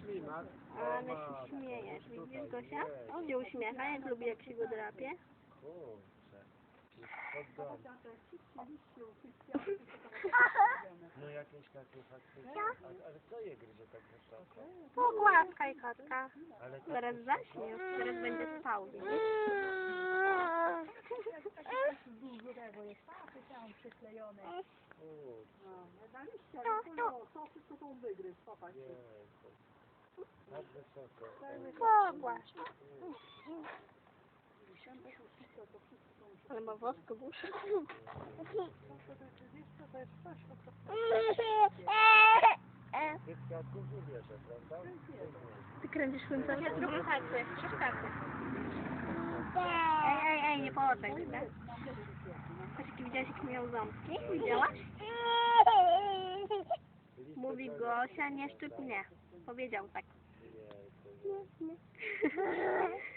Ślimak. Ale się śmiejesz, widzisz Gosia? On się uśmiecha, jak lubi jak się go drapie. Kurczę. Jest. No jakieś takie faktycznie. A- Ale co je gryzie tak wysoko? Pogłaskaj kotka. Ale tak Zaraz wysoko? zaśnie, teraz będzie spał, widzisz? Kurczę. Jejku. Tak wysoko. Pogłaskaj. Ale ma wosku w uszy. Ty w kwiatku nie bierze, prawda? Ty kręcisz końcem? Ja drugą chacie, przeszkadzę. Ej, ej, ej, nie mnie, tak? Chodź, jaki widziałeś, jak miał ząbki? Widziałaś? Mówi Gosia, nie szczyp mnie. Powiedział tak. Yeah,